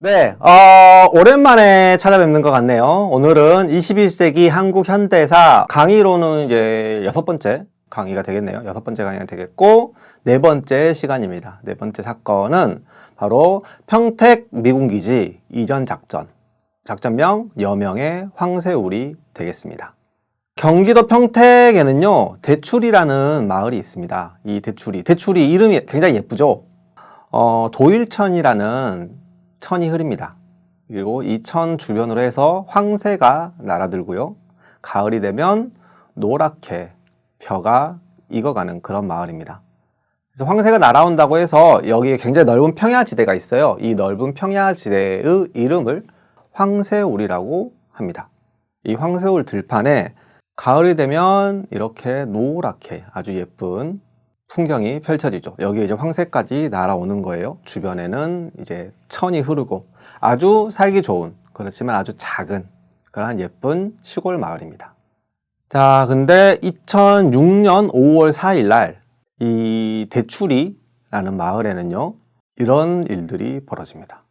네, 어, 오랜만에 찾아뵙는 것 같네요. 오늘은 21세기 한국 현대사 강의로는 이제 여섯 번째 강의가 되겠네요. 여섯 번째 강의가 되겠고, 네 번째 시간입니다. 네 번째 사건은 바로 평택 미군기지 이전 작전. 작전명 여명의 황새우리 되겠습니다. 경기도 평택에는요, 대출이라는 마을이 있습니다. 이 대출이. 대출이 이름이 굉장히 예쁘죠? 어, 도일천이라는 천이 흐릅니다. 그리고 이 천 주변으로 해서 황새가 날아들고요. 가을이 되면 노랗게 벼가 익어가는 그런 마을입니다. 그래서 황새가 날아온다고 해서 여기에 굉장히 넓은 평야지대가 있어요. 이 넓은 평야지대의 이름을 황새울이라고 합니다. 이 황새울 들판에 가을이 되면 이렇게 노랗게 아주 예쁜 풍경이 펼쳐지죠. 여기에 이제 황새까지 날아오는 거예요. 주변에는 이제 천이 흐르고 아주 살기 좋은 그렇지만 아주 작은 그러한 예쁜 시골 마을입니다. 자, 근데 2006년 5월 4일 날 이 대추리라는 마을에는요. 이런 일들이 벌어집니다.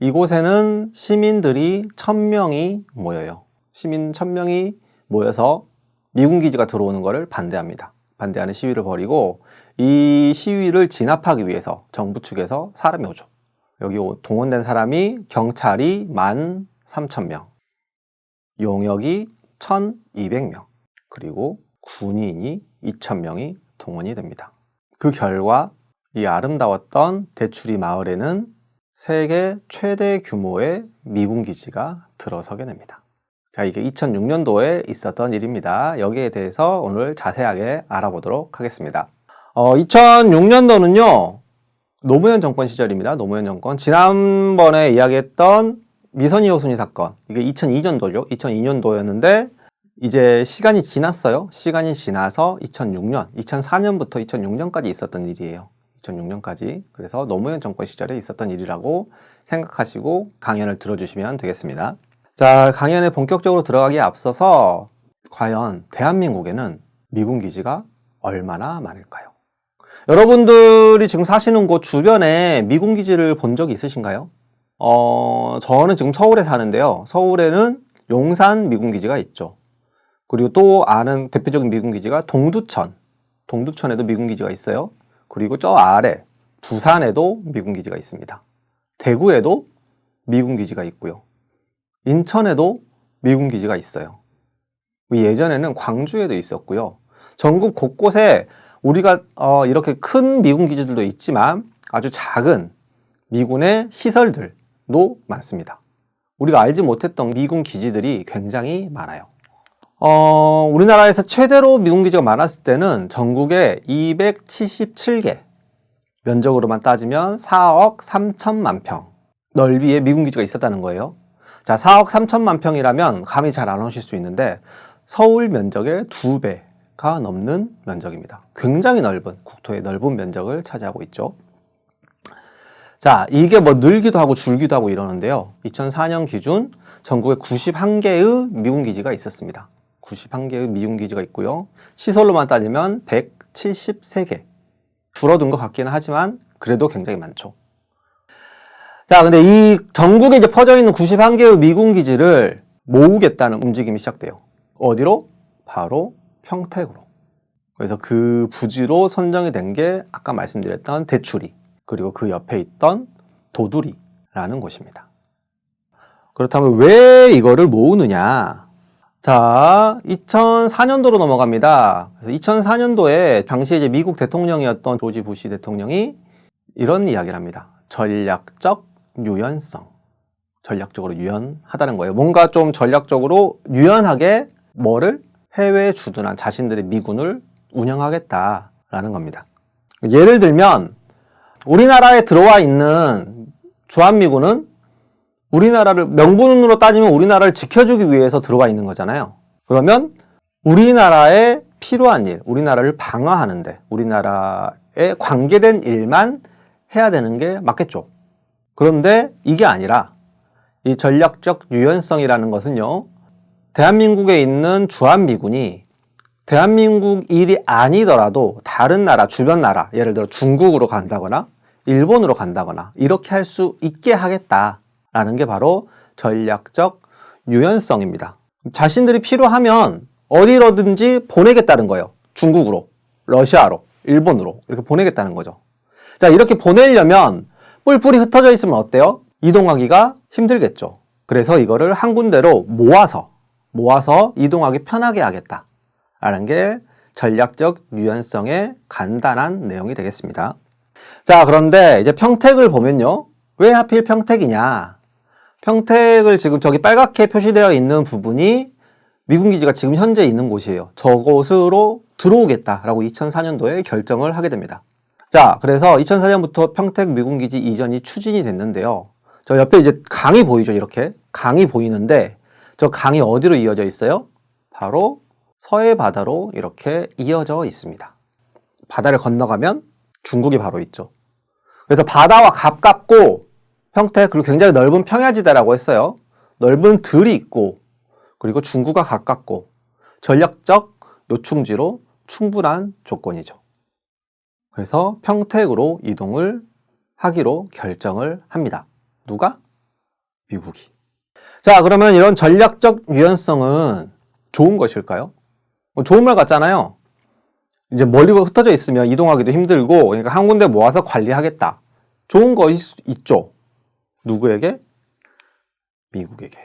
이곳에는 시민들이 1000명이 모여요. 시민 1000명이 모여서 미군 기지가 들어오는 것을 반대합니다. 반대하는 시위를 벌이고 이 시위를 진압하기 위해서 정부 측에서 사람이 오죠. 여기 오- 동원된 사람이 경찰이 1만 3천 명, 용역이 1,200명, 그리고 군인이 2천 명이 동원이 됩니다. 그 결과 이 아름다웠던 대추리 마을에는 세계 최대 규모의 미군 기지가 들어서게 됩니다. 자, 이게 2006년도에 있었던 일입니다. 여기에 대해서 오늘 자세하게 알아보도록 하겠습니다. 어, 2006년도는요, 노무현 정권 시절입니다. 노무현 정권. 지난번에 이야기했던 미선이 여순이 사건. 이게 2002년도죠. 2002년도였는데, 이제 시간이 지났어요. 시간이 지나서 2006년, 2004년부터 2006년까지 있었던 일이에요. 2006년까지. 그래서 노무현 정권 시절에 있었던 일이라고 생각하시고 강연을 들어주시면 되겠습니다. 자, 강연에 본격적으로 들어가기에 앞서서 과연 대한민국에는 미군 기지가 얼마나 많을까요? 여러분들이 지금 사시는 곳 주변에 미군 기지를 본 적이 있으신가요? 어, 저는 지금 서울에 사는데요. 서울에는 용산 미군 기지가 있죠. 그리고 또 아는 대표적인 미군 기지가 동두천. 동두천에도 미군 기지가 있어요. 그리고 저 아래 부산에도 미군 기지가 있습니다. 대구에도 미군 기지가 있고요. 인천에도 미군 기지가 있어요. 예전에는 광주에도 있었고요. 전국 곳곳에 우리가 어, 이렇게 큰 미군 기지들도 있지만 아주 작은 미군의 시설들도 많습니다. 우리가 알지 못했던 미군 기지들이 굉장히 많아요. 어, 우리나라에서 최대로 미군 기지가 많았을 때는 전국에 277개, 면적으로만 따지면 4억 3천만 평 넓이의 미군 기지가 있었다는 거예요. 자, 4억 3천만 평이라면 감이 잘 안 오실 수 있는데 서울 면적의 두 배가 넘는 면적입니다. 굉장히 넓은 국토의 넓은 면적을 차지하고 있죠. 자, 이게 뭐 늘기도 하고 줄기도 하고 이러는데요. 2004년 기준 전국에 91개의 미군 기지가 있었습니다. 91개의 미군 기지가 있고요. 시설로만 따지면 173개. 줄어든 것 같기는 하지만 그래도 굉장히 많죠. 자, 근데 이 전국에 이제 퍼져 있는 91개의 미군 기지를 모으겠다는 움직임이 시작돼요. 어디로? 바로 평택으로. 그래서 그 부지로 선정이 된 게 아까 말씀드렸던 대추리, 그리고 그 옆에 있던 도두리라는 곳입니다. 그렇다면 왜 이거를 모으느냐? 자, 2004년도로 넘어갑니다. 그래서 2004년도에 당시에 이제 미국 대통령이었던 조지 부시 대통령이 이런 이야기를 합니다. 전략적 유연성. 전략적으로 유연하다는 거예요. 뭔가 좀 전략적으로 유연하게 뭐를 해외에 주둔한 자신들의 미군을 운영하겠다라는 겁니다. 예를 들면 우리나라에 들어와 있는 주한미군은 우리나라를 명분으로 따지면 우리나라를 지켜주기 위해서 들어와 있는 거잖아요. 그러면 우리나라에 필요한 일, 우리나라를 방어하는데 우리나라에 관계된 일만 해야 되는 게 맞겠죠. 그런데 이게 아니라 이 전략적 유연성이라는 것은요. 대한민국에 있는 주한미군이 대한민국 일이 아니더라도 다른 나라, 주변 나라, 예를 들어 중국으로 간다거나 일본으로 간다거나 이렇게 할 수 있게 하겠다. 라는 게 바로 전략적 유연성입니다. 자신들이 필요하면 어디로든지 보내겠다는 거예요. 중국으로, 러시아로, 일본으로 이렇게 보내겠다는 거죠. 자, 이렇게 보내려면 뿔뿔이 흩어져 있으면 어때요? 이동하기가 힘들겠죠. 그래서 이거를 한 군데로 모아서, 모아서 이동하기 편하게 하겠다. 라는 게 전략적 유연성의 간단한 내용이 되겠습니다. 자, 그런데 이제 평택을 보면요. 왜 하필 평택이냐? 평택을 지금 저기 빨갛게 표시되어 있는 부분이 미군 기지가 지금 현재 있는 곳이에요. 저곳으로 들어오겠다라고 2004년도에 결정을 하게 됩니다. 자, 그래서 2004년부터 평택 미군 기지 이전이 추진이 됐는데요. 저 옆에 이제 강이 보이죠, 이렇게. 강이 보이는데 저 강이 어디로 이어져 있어요? 바로 서해 바다로 이렇게 이어져 있습니다. 바다를 건너가면 중국이 바로 있죠. 그래서 바다와 가깝고 평택 그리고 굉장히 넓은 평야지대라고 했어요. 넓은 들이 있고 그리고 중국과 가깝고 전략적 요충지로 충분한 조건이죠. 그래서 평택으로 이동을 하기로 결정을 합니다. 누가? 미국이. 자, 그러면 이런 전략적 유연성은 좋은 것일까요? 뭐 좋은 말 같잖아요. 이제 멀리 흩어져 있으면 이동하기도 힘들고, 그러니까 한 군데 모아서 관리하겠다. 좋은 거 있, 있죠. 누구에게? 미국에게.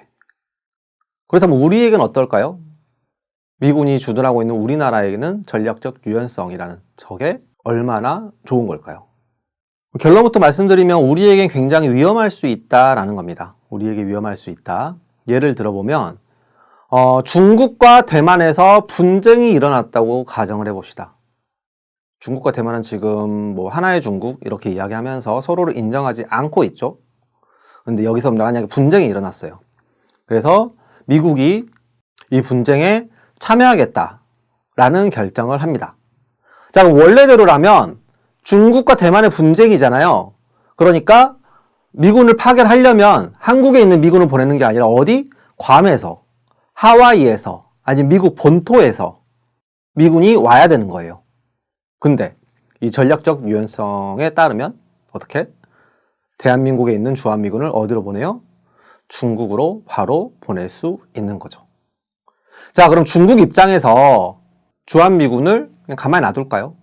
그렇다면 우리에게는 어떨까요? 미군이 주둔하고 있는 우리나라에게는 전략적 유연성이라는 저게 얼마나 좋은 걸까요? 결론부터 말씀드리면 우리에겐 굉장히 위험할 수 있다라는 겁니다. 우리에게 위험할 수 있다. 예를 들어보면 어, 중국과 대만에서 분쟁이 일어났다고 가정을 해봅시다. 중국과 대만은 지금 뭐 하나의 중국 이렇게 이야기하면서 서로를 인정하지 않고 있죠. 근데 여기서 만약에 분쟁이 일어났어요. 그래서 미국이 이 분쟁에 참여하겠다라는 결정을 합니다. 자, 그럼 원래대로라면 중국과 대만의 분쟁이잖아요. 그러니까 미군을 파견하려면 한국에 있는 미군을 보내는 게 아니라 어디? 괌에서, 하와이에서, 아니 미국 본토에서 미군이 와야 되는 거예요. 근데 이 전략적 유연성에 따르면 어떻게? 대한민국에 있는 주한미군을 어디로 보내요? 중국으로 바로 보낼 수 있는 거죠. 자, 그럼 중국 입장에서 주한미군을 그냥 가만히 놔둘까요?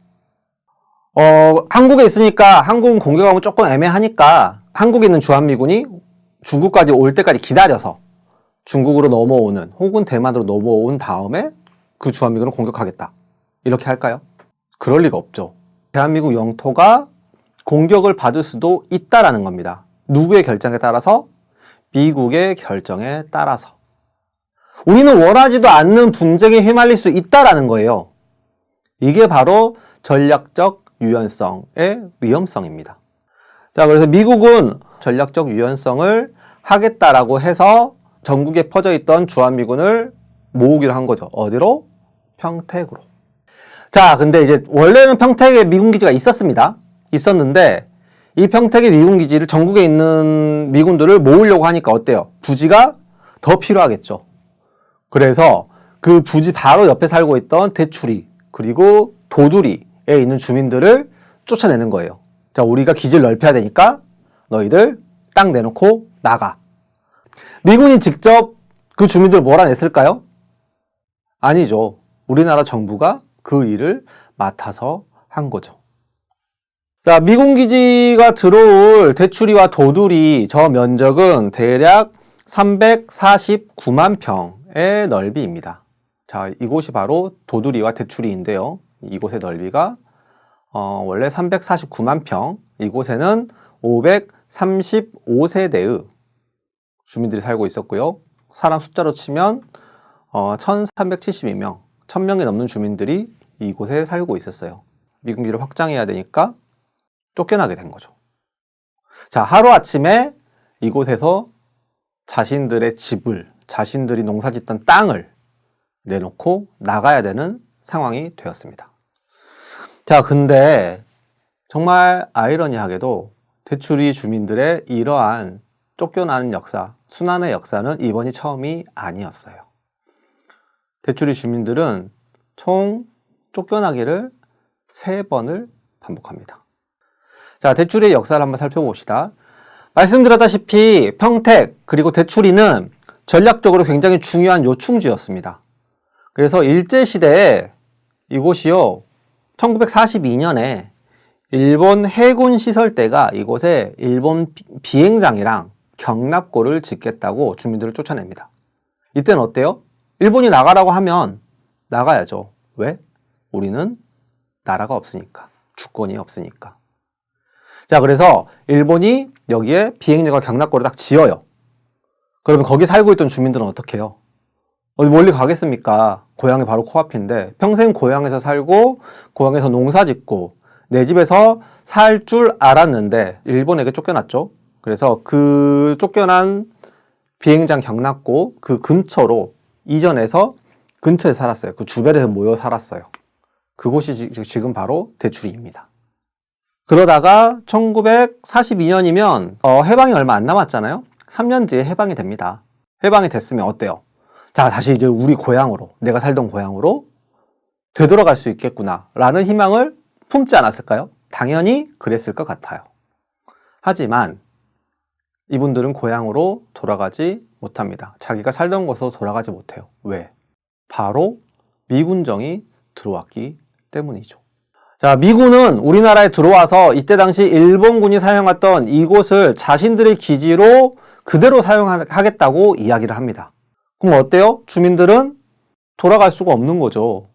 어, 한국에 있으니까 한국은 공격하면 조금 애매하니까 한국에 있는 주한미군이 중국까지 올 때까지 기다려서 중국으로 넘어오는 혹은 대만으로 넘어온 다음에 그 주한미군을 공격하겠다. 이렇게 할까요? 그럴 리가 없죠. 대한민국 영토가 공격을 받을 수도 있다라는 겁니다. 누구의 결정에 따라서? 미국의 결정에 따라서. 우리는 원하지도 않는 분쟁에 휘말릴 수 있다라는 거예요. 이게 바로 전략적 유연성의 위험성입니다. 자, 그래서 미국은 전략적 유연성을 하겠다라고 해서 전국에 퍼져 있던 주한미군을 모으기로 한 거죠. 어디로? 평택으로. 자, 근데 이제 원래는 평택에 미군 기지가 있었습니다. 있었는데 이 평택의 미군 기지를 전국에 있는 미군들을 모으려고 하니까 어때요? 부지가 더 필요하겠죠. 그래서 그 부지 바로 옆에 살고 있던 대추리 그리고 도두리에 있는 주민들을 쫓아내는 거예요. 자, 우리가 기지를 넓혀야 되니까 너희들 땅 내놓고 나가. 미군이 직접 그 주민들을 몰아냈을까요? 아니죠. 우리나라 정부가 그 일을 맡아서 한 거죠. 자, 미군 기지가 들어올 대추리와 도두리 저 면적은 대략 349만 평의 넓이입니다. 자, 이곳이 바로 도두리와 대추리인데요. 이곳의 넓이가 어, 원래 349만 평, 이곳에는 535세대의 주민들이 살고 있었고요. 사람 숫자로 치면 어, 1372명, 1000명이 넘는 주민들이 이곳에 살고 있었어요. 미군기를 확장해야 되니까 쫓겨나게 된 거죠. 자, 하루아침에 이곳에서 자신들의 집을, 자신들이 농사짓던 땅을 내놓고 나가야 되는 상황이 되었습니다. 자, 근데 정말 아이러니하게도 대추리 주민들의 이러한 쫓겨나는 역사, 순환의 역사는 이번이 처음이 아니었어요. 대추리 주민들은 총 쫓겨나기를 세 번을 반복합니다. 자, 대출의 역사를 한번 살펴봅시다. 말씀드렸다시피 평택 그리고 대추리는 전략적으로 굉장히 중요한 요충지였습니다. 그래서 일제시대에 이곳이요, 1942년에 일본 해군 시설대가 이곳에 일본 비- 비행장이랑 경납고를 짓겠다고 주민들을 쫓아냅니다. 이때는 어때요? 일본이 나가라고 하면 나가야죠. 왜? 우리는 나라가 없으니까. 주권이 없으니까. 자, 그래서 일본이 여기에 비행장과 경납고를 딱 지어요. 그러면 거기 살고 있던 주민들은 어떻게 해요? 어디 멀리 가겠습니까? 고향이 바로 코앞인데 평생 고향에서 살고 고향에서 농사 짓고 내 집에서 살 줄 알았는데 일본에게 쫓겨났죠. 그래서 그 쫓겨난 비행장 경납고 그 근처로 이전해서 근처에 살았어요. 그 주변에서 모여 살았어요. 그곳이 지- 지금 바로 대추리입니다. 그러다가 1942년이면 어, 해방이 얼마 안 남았잖아요. 3년 뒤에 해방이 됩니다. 해방이 됐으면 어때요? 자, 다시 이제 우리 고향으로, 내가 살던 고향으로 되돌아갈 수 있겠구나. 라는 희망을 품지 않았을까요? 당연히 그랬을 것 같아요. 하지만 이분들은 고향으로 돌아가지 못합니다. 자기가 살던 곳으로 돌아가지 못해요. 왜? 바로 미군정이 들어왔기 때문이죠. 자, 미군은 우리나라에 들어와서 이때 당시 일본군이 사용했던 이곳을 자신들의 기지로 그대로 사용하겠다고 이야기를 합니다. 그럼 어때요? 주민들은 돌아갈 수가 없는 거죠.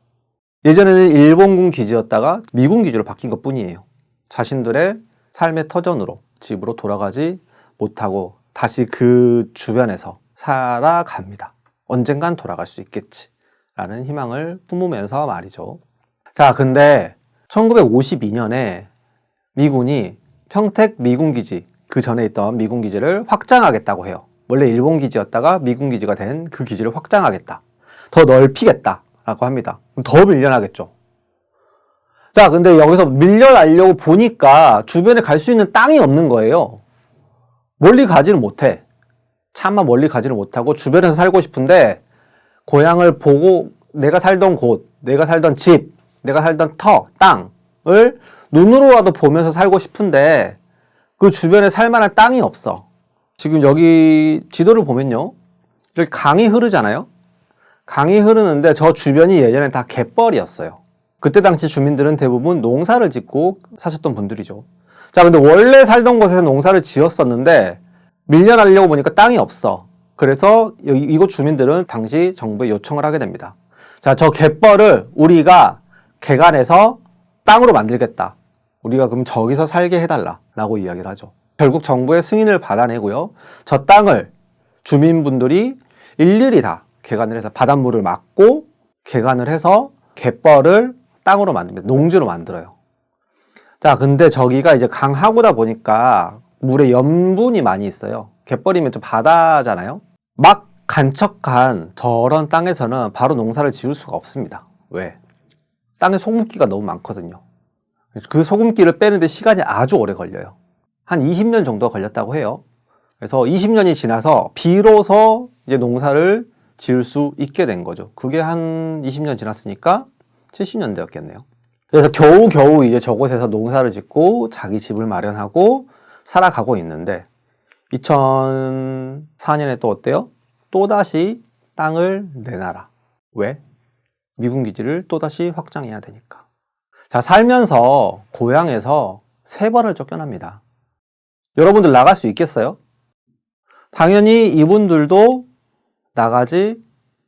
예전에는 일본군 기지였다가 미군 기지로 바뀐 것 뿐이에요. 자신들의 삶의 터전으로 집으로 돌아가지 못하고 다시 그 주변에서 살아갑니다. 언젠간 돌아갈 수 있겠지. 라는 희망을 품으면서 말이죠. 자, 근데 1952년에 미군이 평택 미군 기지, 그 전에 있던 미군 기지를 확장하겠다고 해요. 원래 일본 기지였다가 미군 기지가 된 그 기지를 확장하겠다. 더 넓히겠다. 라고 합니다. 더 밀려나겠죠. 자, 근데 여기서 밀려나려고 보니까 주변에 갈 수 있는 땅이 없는 거예요. 멀리 가지를 못해. 차마 멀리 가지를 못하고 주변에서 살고 싶은데 고향을 보고 내가 살던 곳, 내가 살던 집, 내가 살던 터, 땅을 눈으로라도 보면서 살고 싶은데 그 주변에 살 만한 땅이 없어. 지금 여기 지도를 보면요. 이렇게 강이 흐르잖아요. 강이 흐르는데 저 주변이 예전에 다 갯벌이었어요. 그때 당시 주민들은 대부분 농사를 짓고 사셨던 분들이죠. 자, 근데 원래 살던 곳에서 농사를 지었었는데 밀려나려고 보니까 땅이 없어. 그래서 이곳 주민들은 당시 정부에 요청을 하게 됩니다. 자, 저 갯벌을 우리가 개간해서 땅으로 만들겠다. 우리가 그럼 저기서 살게 해달라. 라고 이야기를 하죠. 결국 정부의 승인을 받아내고요. 저 땅을 주민분들이 일일이 다 개간을 해서 바닷물을 막고 개간을 해서 갯벌을 땅으로 만듭니다. 농지로 만들어요. 자, 근데 저기가 이제 강하고다 보니까 물에 염분이 많이 있어요. 갯벌이면 좀 바다잖아요. 막 간척한 저런 땅에서는 바로 농사를 지을 수가 없습니다. 왜? 땅에 소금기가 너무 많거든요. 그 소금기를 빼는데 시간이 아주 오래 걸려요. 한 20년 정도 걸렸다고 해요. 그래서 20년이 지나서 비로소 이제 농사를 지을 수 있게 된 거죠. 그게 한 20년 지났으니까 70년대였겠네요. 그래서 겨우겨우 이제 저곳에서 농사를 짓고 자기 집을 마련하고 살아가고 있는데 2004년에 또 어때요? 또다시 땅을 내놔라. 왜? 미군 기지를 또다시 확장해야 되니까. 자, 살면서 고향에서 세 번을 쫓겨납니다. 여러분들 나갈 수 있겠어요? 당연히 이분들도 나가지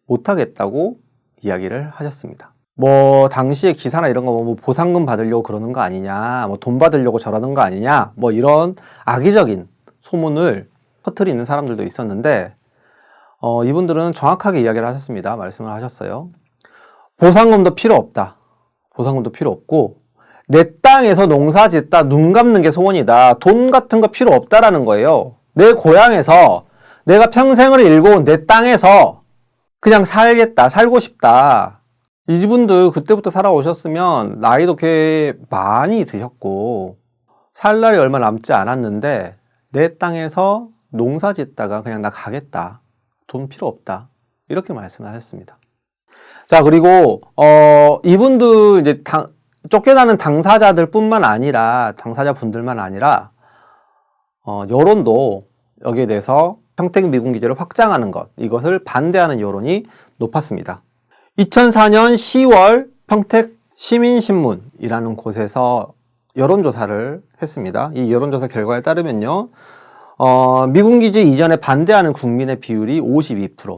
못하겠다고 이야기를 하셨습니다. 뭐 당시에 기사나 이런 거 뭐 보상금 받으려고 그러는 거 아니냐, 뭐 돈 받으려고 저러는 거 아니냐, 뭐 이런 악의적인 소문을 퍼뜨리는 사람들도 있었는데 어, 이분들은 정확하게 이야기를 하셨습니다. 말씀을 하셨어요. 보상금도 필요 없다. 보상금도 필요 없고 내 땅에서 농사 짓다 눈 감는 게 소원이다. 돈 같은 거 필요 없다라는 거예요. 내 고향에서 내가 평생을 일궈온 내 땅에서 그냥 살겠다. 살고 싶다. 이분들 그때부터 살아오셨으면 나이도 꽤 많이 드셨고 살 날이 얼마 남지 않았는데 내 땅에서 농사 짓다가 그냥 나 가겠다. 돈 필요 없다. 이렇게 말씀하셨습니다. 자, 그리고, 어, 이분도 이제 당, 쫓겨나는 당사자들 뿐만 아니라, 당사자 분들만 아니라, 어, 여론도 여기에 대해서 평택 미군 기지를 확장하는 것 이것을 반대하는 여론이 높았습니다. 2004년 10월 평택 시민신문이라는 곳에서 여론조사를 했습니다. 이 여론조사 결과에 따르면요, 어, 미군 기지 이전에 반대하는 국민의 비율이 52%,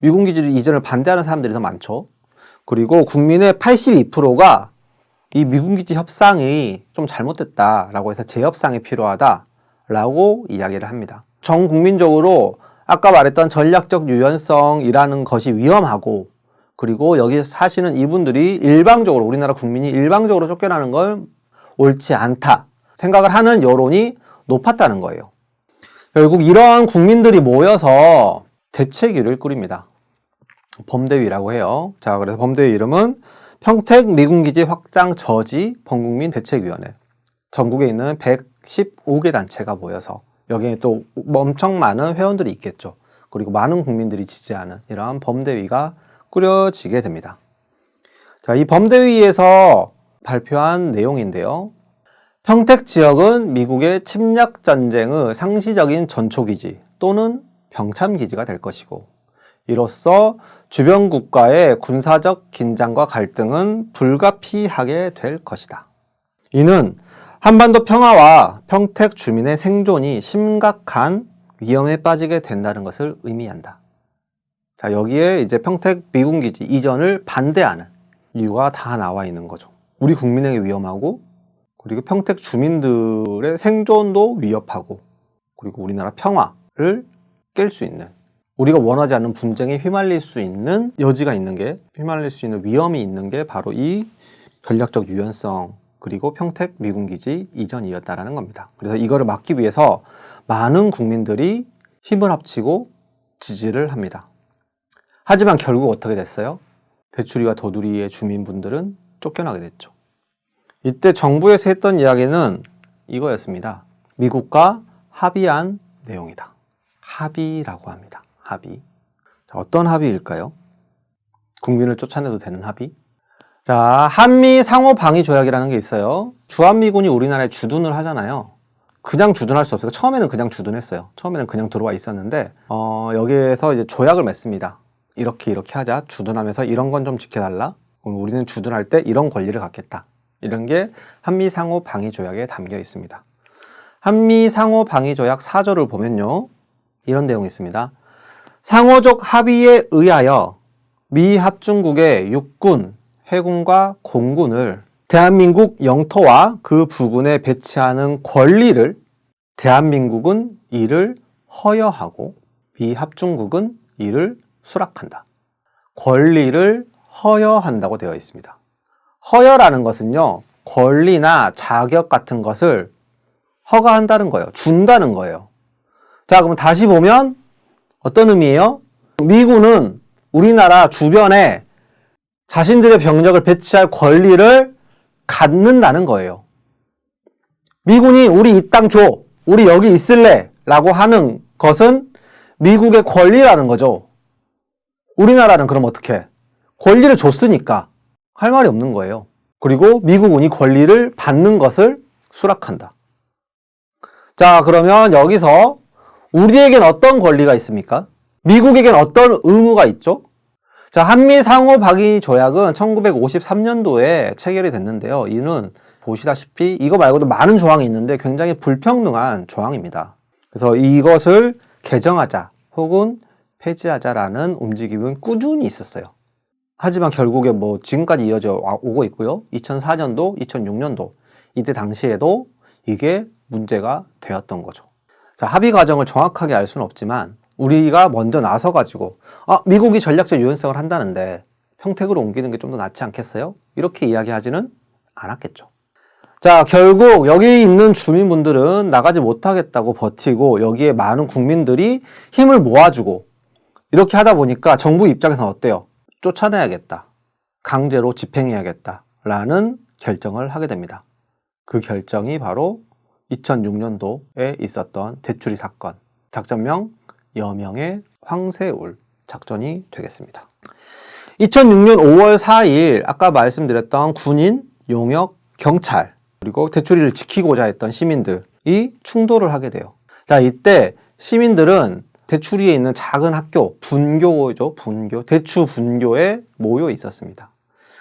미군 기지 이전을 반대하는 사람들이 더 많죠. 그리고 국민의 82%가 이 미군 기지 협상이 좀 잘못됐다라고 해서 재협상이 필요하다라고 이야기를 합니다. 전 국민적으로 아까 말했던 전략적 유연성이라는 것이 위험하고 그리고 여기서 사시는 이분들이 일방적으로 우리나라 국민이 일방적으로 쫓겨나는 걸 옳지 않다 생각을 하는 여론이 높았다는 거예요. 결국 이러한 국민들이 모여서 대책위를 꾸립니다. 범대위라고 해요. 자, 그래서 범대위 이름은 평택 미군기지 확장 저지 범국민 대책위원회. 전국에 있는 115개 단체가 모여서 여기에 또 엄청 많은 회원들이 있겠죠. 그리고 많은 국민들이 지지하는 이러한 범대위가 꾸려지게 됩니다. 자, 이 범대위에서 발표한 내용인데요. 평택 지역은 미국의 침략 전쟁의 상시적인 전초기지 또는 병참기지가 될 것이고, 이로써 주변 국가의 군사적 긴장과 갈등은 불가피하게 될 것이다. 이는 한반도 평화와 평택 주민의 생존이 심각한 위험에 빠지게 된다는 것을 의미한다. 자, 여기에 이제 평택 미군기지 이전을 반대하는 이유가 다 나와 있는 거죠. 우리 국민에게 위험하고, 그리고 평택 주민들의 생존도 위협하고, 그리고 우리나라 평화를 깰 수 있는, 우리가 원하지 않는 분쟁에 휘말릴 수 있는 여지가 있는 게, 휘말릴 수 있는 위험이 있는 게 바로 이 전략적 유연성, 그리고 평택 미군 기지 이전이었다라는 겁니다. 그래서 이거를 막기 위해서 많은 국민들이 힘을 합치고 지지를 합니다. 하지만 결국 어떻게 됐어요? 대추리와 도두리의 주민분들은 쫓겨나게 됐죠. 이때 정부에서 했던 이야기는 이거였습니다. 미국과 합의한 내용이다. 합의라고 합니다. 합의. 자, 어떤 합의일까요? 국민을 쫓아내도 되는 합의? 자, 한미 상호 방위 조약이라는 게 있어요. 주한미군이 우리나라에 주둔을 하잖아요. 그냥 주둔할 수 없어요. 처음에는 그냥 주둔했어요. 처음에는 그냥 들어와 있었는데, 어, 여기에서 이제 조약을 맺습니다. 이렇게 이렇게 하자. 주둔하면서 이런 건 좀 지켜달라. 그럼 우리는 주둔할 때 이런 권리를 갖겠다. 이런 게 한미 상호 방위 조약에 담겨 있습니다. 한미 상호 방위 조약 4조를 보면요. 이런 내용이 있습니다. 상호적 합의에 의하여 미 합중국의 육군, 해군과 공군을 대한민국 영토와 그 부근에 배치하는 권리를 대한민국은 이를 허여하고 미 합중국은 이를 수락한다. 권리를 허여한다고 되어 있습니다. 허여라는 것은요, 권리나 자격 같은 것을 허가한다는 거예요. 준다는 거예요. 자, 그럼 다시 보면 어떤 의미예요? 미군은 우리나라 주변에 자신들의 병력을 배치할 권리를 갖는다는 거예요. 미군이 우리 이 땅 줘. 우리 여기 있을래. 라고 하는 것은 미국의 권리라는 거죠. 우리나라는 그럼 어떻게? 권리를 줬으니까 할 말이 없는 거예요. 그리고 미국은 이 권리를 받는 것을 수락한다. 자, 그러면 여기서 우리에겐 어떤 권리가 있습니까? 미국에겐 어떤 의무가 있죠? 자, 한미 상호 박위 조약은 1953년도에 체결이 됐는데요. 이는 보시다시피 이거 말고도 많은 조항이 있는데 굉장히 불평등한 조항입니다. 그래서 이것을 개정하자 혹은 폐지하자라는 움직임은 꾸준히 있었어요. 하지만 결국에 뭐 지금까지 이어져 와- 오고 있고요. 2004년도, 2006년도 이때 당시에도 이게 문제가 되었던 거죠. 자, 합의 과정을 정확하게 알 수는 없지만 우리가 먼저 나서 가지고 아, 미국이 전략적 유연성을 한다는데 평택으로 옮기는 게 좀 더 낫지 않겠어요? 이렇게 이야기하지는 않았겠죠. 자, 결국 여기 있는 주민분들은 나가지 못하겠다고 버티고 여기에 많은 국민들이 힘을 모아주고 이렇게 하다 보니까 정부 입장에서는 어때요? 쫓아내야겠다. 강제로 집행해야겠다. 라는 결정을 하게 됩니다. 그 결정이 바로 2006년도에 있었던 대추리 사건, 작전명 여명의 황새울 작전이 되겠습니다. 2006년 5월 4일 아까 말씀드렸던 군인, 용역, 경찰 그리고 대추리를 지키고자 했던 시민들 이 충돌을 하게 돼요. 자, 이때 시민들은 대추리에 있는 작은 학교, 분교죠, 분교, 대추 분교에 모여 있었습니다.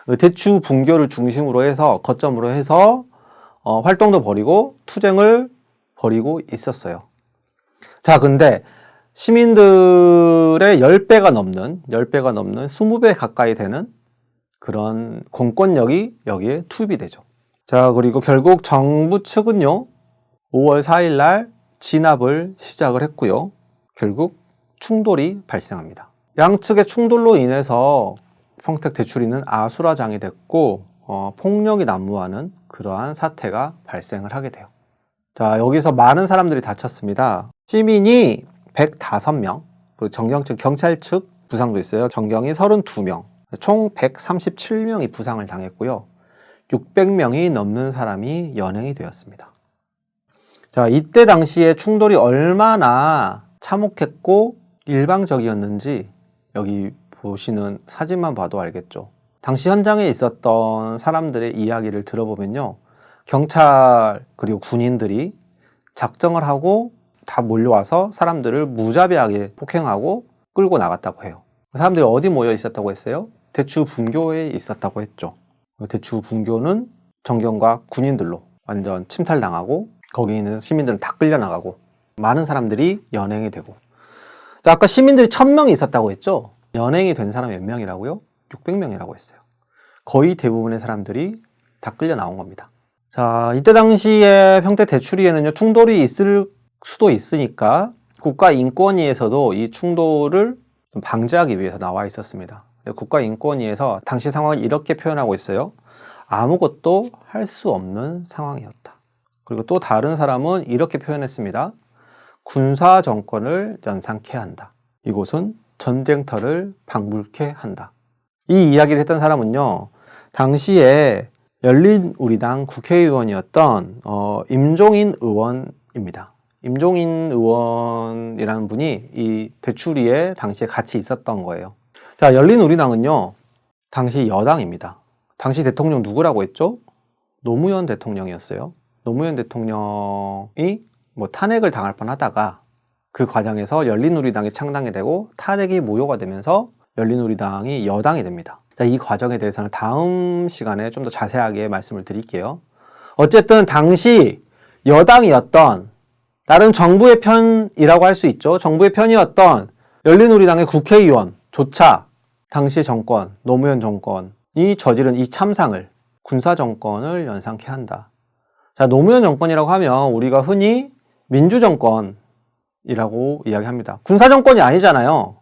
그 대추 분교를 중심으로 해서, 거점으로 해서, 어, 활동도 벌이고, 투쟁을 벌이고 있었어요. 자, 근데 시민들의 10배가 넘는, 10배가 넘는 20배 가까이 되는 그런 공권력이 여기에 투입이 되죠. 자, 그리고 결국 정부 측은요, 5월 4일 날 진압을 시작을 했고요. 결국 충돌이 발생합니다. 양측의 충돌로 인해서 평택 대출이는 아수라장이 됐고 어, 폭력이 난무하는 그러한 사태가 발생을 하게 돼요. 자 여기서 많은 사람들이 다쳤습니다. 시민이 105명, 그리고 정경 측 경찰 측 부상도 있어요. 정경이 32명, 총 137명이 부상을 당했고요. 600명이 넘는 사람이 연행이 되었습니다. 자, 이때 당시에 충돌이 얼마나 참혹했고 일방적이었는지 여기 보시는 사진만 봐도 알겠죠. 당시 현장에 있었던 사람들의 이야기를 들어보면요. 경찰 그리고 군인들이 작정을 하고 다 몰려와서 사람들을 무자비하게 폭행하고 끌고 나갔다고 해요. 사람들이 어디 모여 있었다고 했어요? 대추 분교에 있었다고 했죠. 대추 분교는 정경과 군인들로 완전 침탈당하고 거기 있는 시민들은 다 끌려나가고 많은 사람들이 연행이 되고 자, 아까 시민들이 1000명이 있었다고 했죠? 연행이 된 사람이 몇 명이라고요? 600명이라고 했어요. 거의 대부분의 사람들이 다 끌려 나온 겁니다. 자, 이때 당시에 평택 대추리에는요, 충돌이 있을 수도 있으니까 국가인권위에서도 이 충돌을 좀 방지하기 위해서 나와 있었습니다. 국가인권위에서 당시 상황을 이렇게 표현하고 있어요. 아무것도 할 수 없는 상황이었다. 그리고 또 다른 사람은 이렇게 표현했습니다. 군사 정권을 연상케 한다. 이곳은 전쟁터를 방불케 한다. 이 이야기를 했던 사람은요, 당시에 열린 우리당 국회의원이었던 어, 임종인 의원입니다. 임종인 의원이라는 분이 이 대추리에 당시에 같이 있었던 거예요. 자, 열린 우리당은요, 당시 여당입니다. 당시 대통령 누구라고 했죠? 노무현 대통령이었어요. 노무현 대통령이 뭐 탄핵을 당할 뻔 하다가 그 과정에서 열린우리당이 창당이 되고 탄핵이 무효가 되면서 열린우리당이 여당이 됩니다. 자, 이 과정에 대해서는 다음 시간에 좀 더 자세하게 말씀을 드릴게요. 어쨌든 당시 여당이었던 다른 정부의 편이라고 할 수 있죠. 정부의 편이었던 열린우리당의 국회의원조차 당시 정권, 노무현 정권이 저지른 이 참상을 군사 정권을 연상케 한다. 자, 노무현 정권이라고 하면 우리가 흔히 민주 정권이라고 이야기합니다. 군사 정권이 아니잖아요.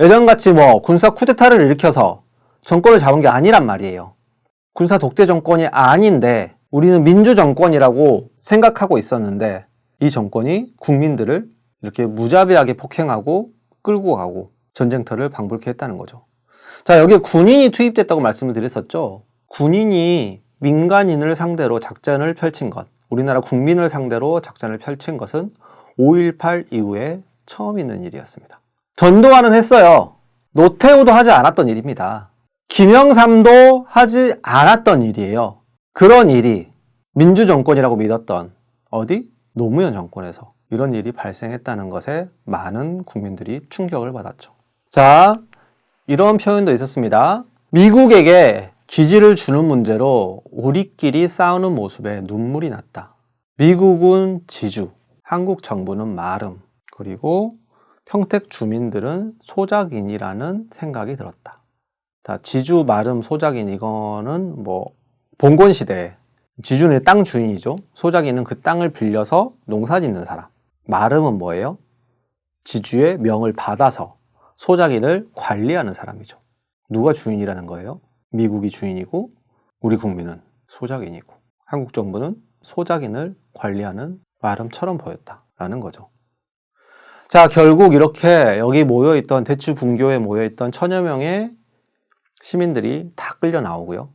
예전같이 뭐 군사 쿠데타를 일으켜서 정권을 잡은 게 아니란 말이에요. 군사 독재 정권이 아닌데 우리는 민주 정권이라고 생각하고 있었는데 이 정권이 국민들을 이렇게 무자비하게 폭행하고 끌고 가고 전쟁터를 방불케 했다는 거죠. 자, 여기에 군인이 투입됐다고 말씀을 드렸었죠. 군인이 민간인을 상대로 작전을 펼친 것, 우리나라 국민을 상대로 작전을 펼친 것은 5.18 이후에 처음 있는 일이었습니다. 전두환은 했어요. 노태우도 하지 않았던 일입니다. 김영삼도 하지 않았던 일이에요. 그런 일이 민주정권이라고 믿었던 어디? 노무현 정권에서 이런 일이 발생했다는 것에 많은 국민들이 충격을 받았죠. 자, 이런 표현도 있었습니다. 미국에게 기지를 주는 문제로 우리끼리 싸우는 모습에 눈물이 났다. 미국은 지주, 한국 정부는 마름, 그리고 평택 주민들은 소작인이라는 생각이 들었다. 자, 지주, 마름, 소작인 이거는 뭐 봉건 시대 지주는 땅 주인이죠. 소작인은 그 땅을 빌려서 농사 짓는 사람. 마름은 뭐예요? 지주의 명을 받아서 소작인을 관리하는 사람이죠. 누가 주인이라는 거예요? 미국이 주인이고 우리 국민은 소작인이고 한국 정부는 소작인을 관리하는 마름처럼 보였다라는 거죠. 자, 결국 이렇게 여기 모여있던 대추 분교에 모여있던 천여 명의 시민들이 다 끌려 나오고요.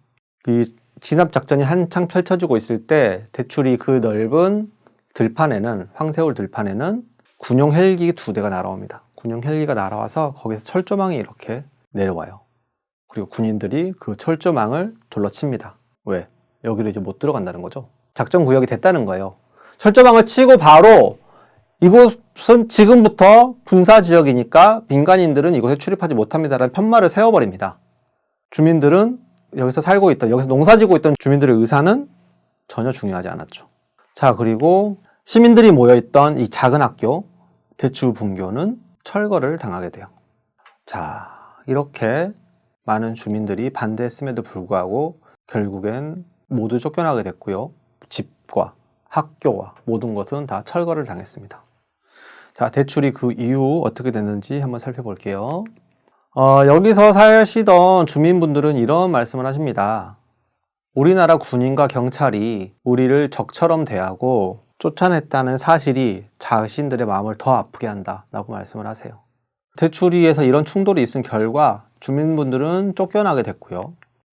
이 진압 작전이 한창 펼쳐지고 있을 때 대출이 그 넓은 들판에는 황새울 들판에는 군용 헬기 두 대가 날아옵니다. 군용 헬기가 날아와서 거기서 철조망이 이렇게 내려와요. 그리고 군인들이 그 철조망을 둘러칩니다. 왜? 여기로 이제 못 들어간다는 거죠. 작전 구역이 됐다는 거예요. 철조망을 치고 바로 이곳은 지금부터 군사 지역이니까 민간인들은 이곳에 출입하지 못합니다라는 편말을 세워버립니다. 주민들은 여기서 살고 있던, 여기서 농사지고 있던 주민들의 의사는 전혀 중요하지 않았죠. 자, 그리고 시민들이 모여있던 이 작은 학교, 대추 분교는 철거를 당하게 돼요. 자, 이렇게 많은 주민들이 반대했음에도 불구하고 결국엔 모두 쫓겨나게 됐고요. 집과 학교와 모든 것은 다 철거를 당했습니다. 자, 대출이 그 이후 어떻게 됐는지 한번 살펴볼게요. 어, 여기서 사시던 주민분들은 이런 말씀을 하십니다. 우리나라 군인과 경찰이 우리를 적처럼 대하고 쫓아냈다는 사실이 자신들의 마음을 더 아프게 한다 라고 말씀을 하세요. 대추리에서 이런 충돌이 있은 결과 주민분들은 쫓겨나게 됐고요.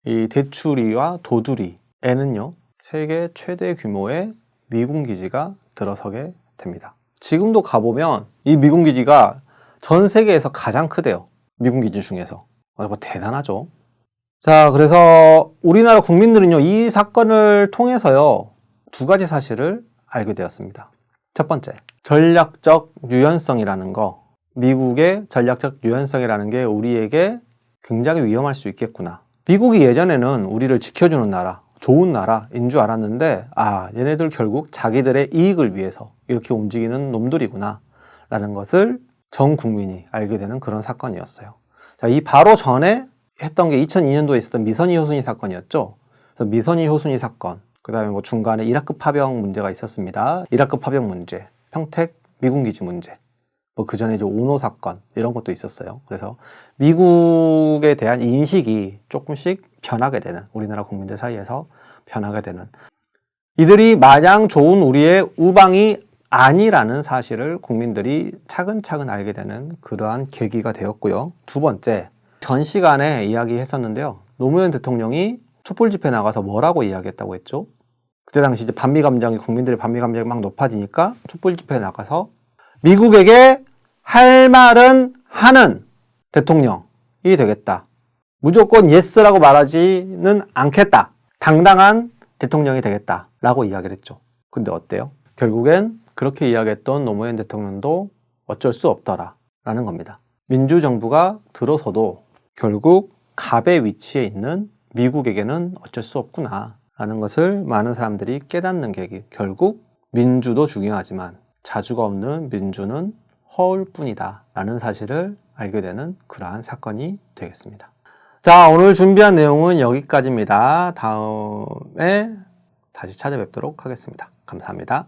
이 대추리와 도두리에는요, 세계 최대 규모의 미군 기지가 들어서게 됩니다. 지금도 가보면 이 미군 기지가 전 세계에서 가장 크대요. 미군 기지 중에서. 어, 뭐 대단하죠. 자, 그래서 우리나라 국민들은요, 이 사건을 통해서요, 두 가지 사실을 알게 되었습니다. 첫 번째, 전략적 유연성이라는 거. 미국의 전략적 유연성이라는 게 우리에게 굉장히 위험할 수 있겠구나. 미국이 예전에는 우리를 지켜주는 나라, 좋은 나라인 줄 알았는데, 아, 얘네들 결국 자기들의 이익을 위해서 이렇게 움직이는 놈들이구나. 라는 것을 전 국민이 알게 되는 그런 사건이었어요. 자, 이 바로 전에 했던 게 2002년도에 있었던 미선이 효순이 사건이었죠. 그래서 미선이 효순이 사건, 그 다음에 뭐 중간에 이라크 파병 문제가 있었습니다. 이라크 파병 문제, 평택 미군 기지 문제, 뭐 그 전에 오노 사건 이런 것도 있었어요. 그래서 미국에 대한 인식이 조금씩 변하게 되는 우리나라 국민들 사이에서 변하게 되는 이들이 마냥 좋은 우리의 우방이 아니라는 사실을 국민들이 차근차근 알게 되는 그러한 계기가 되었고요. 두 번째, 전 시간에 이야기했었는데요. 노무현 대통령이 촛불 집회 나가서 뭐라고 이야기했다고 했죠? 그때 당시 이제 반미 감정이 국민들의 반미 감정이 막 높아지니까 촛불 집회에 나가서 미국에게 할 말은 하는 대통령이 되겠다. 무조건 예스라고 말하지는 않겠다. 당당한 대통령이 되겠다. 라고 이야기를 했죠. 근데 어때요? 결국엔 그렇게 이야기했던 노무현 대통령도 어쩔 수 없더라. 라는 겁니다. 민주정부가 들어서도 결국 갑의 위치에 있는 미국에게는 어쩔 수 없구나. 라는 것을 많은 사람들이 깨닫는 계기. 결국 민주도 중요하지만 자주가 없는 민주는 허울 뿐이다. 라는 사실을 알게 되는 그러한 사건이 되겠습니다. 자, 오늘 준비한 내용은 여기까지입니다. 다음에 다시 찾아뵙도록 하겠습니다. 감사합니다.